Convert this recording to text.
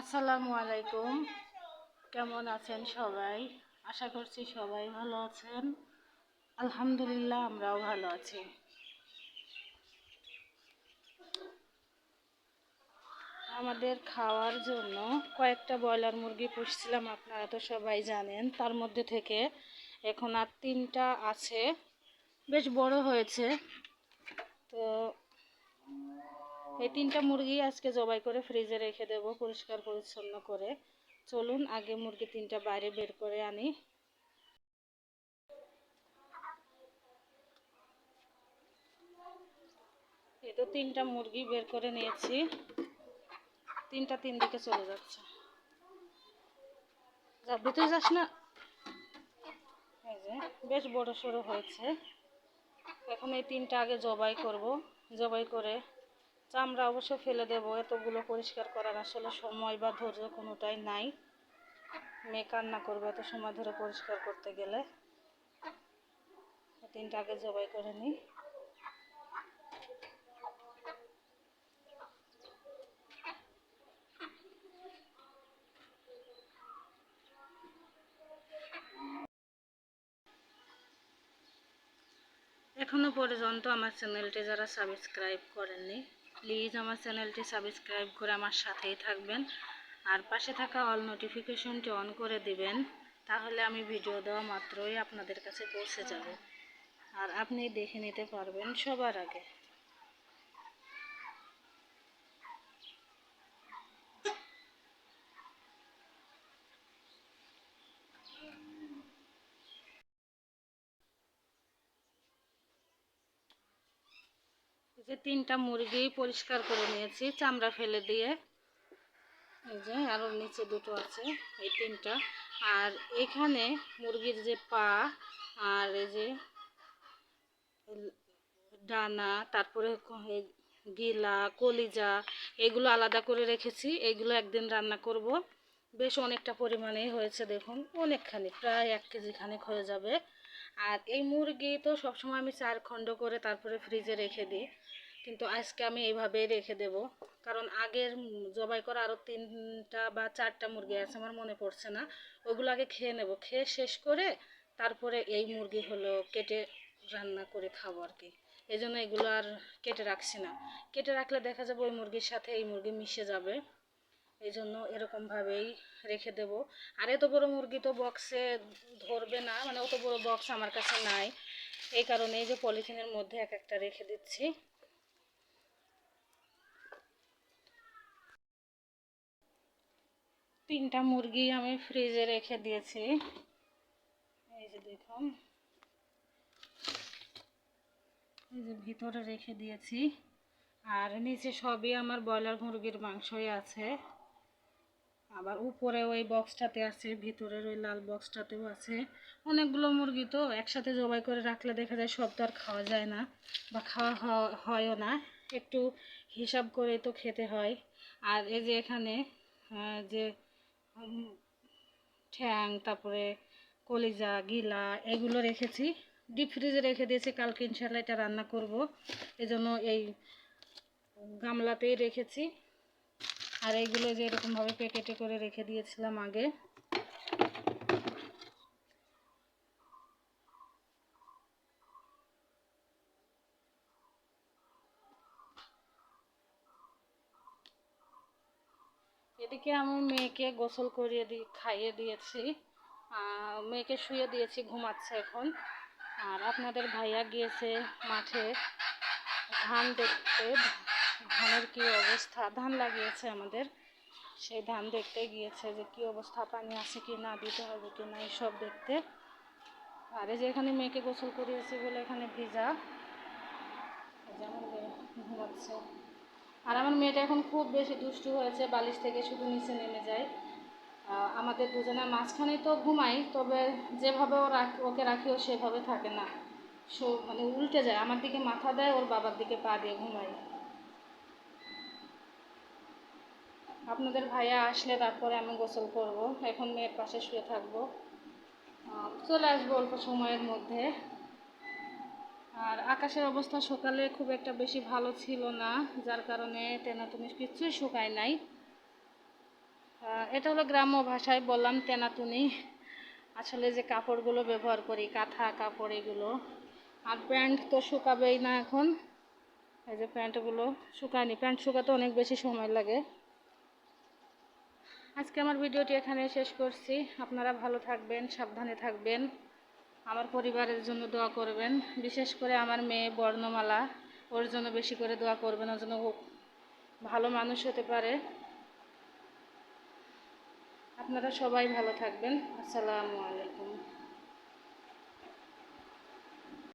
আসসালামু আলাইকুম। কেমন আছেন সবাই? আশা করছি সবাই ভালো আছেন। আলহামদুলিল্লাহ, আমরাও ভালো আছি। আমাদের খাওয়ার জন্য কয়েকটা ব্রয়লার মুরগি পুষছিলাম, আপনারা তো সবাই জানেন। তার মধ্যে থেকে এখন আর তিনটা আছে। বেশ বড় হয়েছে। তো এই তিনটা মুরগি আজকে জবাই করে ফ্রিজে রেখে দেব পরিষ্কার পরিচ্ছন্ন করে। চলুন, আগে মুরগি তিনটা বাইরে বের করে আনি। এই তো তিনটা মুরগি বের করে নিয়েছি। তিনটা তিন দিকে চলে যাচ্ছে। যাবি তুই, যাস না? যে, বেশ বড় সড়ো হয়েছে। এখন এই তিনটা আগে জবাই করব। জবাই করে চামড়া অবশ্য ফেলে দেবো, এতগুলো পরিষ্কার করার আসলে সময় বা ধৈর্য কোনোটাই নাই। মেয়ে কান্না করবে এত সময় ধরে পরিষ্কার করতে গেলে। তিনটা আগে জবাই করে নিই। এখনও পর্যন্ত আমার চ্যানেলটি যারা সাবস্ক্রাইব করেননি প্লিজ আমার চ্যানেলটি সাবস্ক্রাইব করে আমার সাথেই থাকবেন। আর পাশে থাকা অল নোটিফিকেশনটি অন করে দিবেন, তাহলে আমি ভিডিও দেওয়া মাত্রই আপনাদের কাছে পৌঁছে যাবে। আর আপনি দেখে নিতে পারবেন সবার আগে এই যে তিনটা মুরগি পরিষ্কার করে নিয়েছি, চামড়া ফেলে দিয়ে। এই যে আরও নিচে দুটো আছে, এই তিনটা। আর এখানে মুরগির যে পা আর এই যে ডানা, তারপরে গিলা, কলিজা, এগুলো আলাদা করে রেখেছি। এগুলো একদিন রান্না করব। বেশ অনেকটা পরিমাণেই হয়েছে, দেখুন, অনেকখানি, প্রায় এক কেজি খানিক হয়ে যাবে। আর এই মুরগি তো সবসময় আমি চার খণ্ড করে তারপরে ফ্রিজে রেখে দিই। কিন্তু আজকে আমি এইভাবেই রেখে দেব। কারণ আগের জবাই করা আরও তিনটা বা চারটা মুরগি আছে, আমার মনে পড়ছে না। ওগুলো আগে খেয়ে নেব। খেয়ে শেষ করে তারপরে এই মুরগি হলো কেটে রান্না করে খাব আর কি। এই জন্য এগুলো আর কেটে রাখছি না। কেটে রাখলে দেখা যাবে ওই মুরগির সাথে এই মুরগি মিশে যাবে। এই জন্য এরকমভাবেই রেখে দেব। আর এত বড় মুরগি তো বক্সে ধরবে না মানে অত বড় বক্স আমার কাছে নাই। এই কারণে এই যে পলিথিনের মধ্যে এক একটা রেখে দিচ্ছি। তিনটা মুরগি আমি ফ্রিজে রেখে দিয়েছি। এই যে দেখুন। এই যে ভিতরে রেখে দিয়েছি। আর নিচে সবই আমার ব্রয়লার মুরগির মাংসই আছে। আবার উপরে ওই বক্সটাতে আছে, ভিতরের ওই লাল বক্সটাতেও আছে। অনেকগুলো মুরগি তো একসাথে জবাই করে রাখলে দেখা যায় সব তো আর খাওয়া যায় না বা খাওয়া হয়ও না। একটু হিসাব করে তো খেতে হয়। আর এই যে এখানে যে ঠ্যাং, তারপরে কলিজা, গিলা এগুলো রেখেছি। ডিপ ফ্রিজে রেখে দিয়েছি। কালকে ইনশাল্লাহ এটা রান্না করব। এজন্য এই গামলাতেই রেখেছি। আর এইগুলো যে এরকমভাবে প্যাকেটে করে রেখে দিয়েছিলাম আগে। এদিকে আমি মেয়েকে গোসল করিয়ে দি, খাইয়ে দিয়েছি। মেয়েকে শুয়ে দিয়েছি, ঘুমাচ্ছে এখন। আর আপনাদের ভাইয়া গিয়েছে মাঠে। ধান দেখতে, ধানের কি অবস্থা? ধান লাগিয়েছে আমাদের। সেই ধান দেখতে গিয়েছে যে কি অবস্থা, পানি আছে কি না, দিতে হবে কি না এইসব দেখতে। আর এই যে এখানে মেয়েকে গোসল করিয়েছি বলে এখানে ভিজা। যেমন ঘুমাচ্ছে। আর আমার মেয়েটা এখন খুব বেশি দুষ্টু হয়েছে, বালিশ থেকে শুধু নিচে নেমে যায়। আমাদের দুজনের মাঝখানেই তো ঘুমাই, তবে যেভাবে ও রাখ ওকে রাখি ও সেভাবে থাকে না। সো মানে উল্টে যায়, আমার দিকে মাথা দেয়, ওর বাবার দিকে পা দিয়ে ঘুমাই। আপনাদের ভাইয়া আসলে তারপরে আমি গোসল করব, এখন মেয়ের পাশে শুয়ে থাকব। চলে আসব অল্প সময়ের মধ্যে। আর আকাশের অবস্থা সকালে খুব একটা বেশি ভালো ছিল না, যার কারণে তেনাতুনি কিছুই শুকায় নাই। এটা হলো গ্রাম্য ভাষায় বললাম তেনাতুনি। আসলে যে কাপড়গুলো ব্যবহার করি, কাঁথা, কাপড় এগুলো, আর প্যান্ট তো শুকাবেই না এখন। এই যে প্যান্টগুলো শুকায়নি, প্যান্ট শুকাতে অনেক বেশি সময় লাগে। আজকে আমার ভিডিওটি এখানে শেষ করছি। আপনারা ভালো থাকবেন, সাবধানে থাকবেন। আমার পরিবারের জন্য দোয়া করবেন। বিশেষ করে আমার মেয়ে বর্ণমালা, ওর জন্য বেশি করে দোয়া করবেন, ওর জন্য ও ভালো মানুষ হতে পারে। আপনারা সবাই ভালো থাকবেন। আসসালামু আলাইকুম।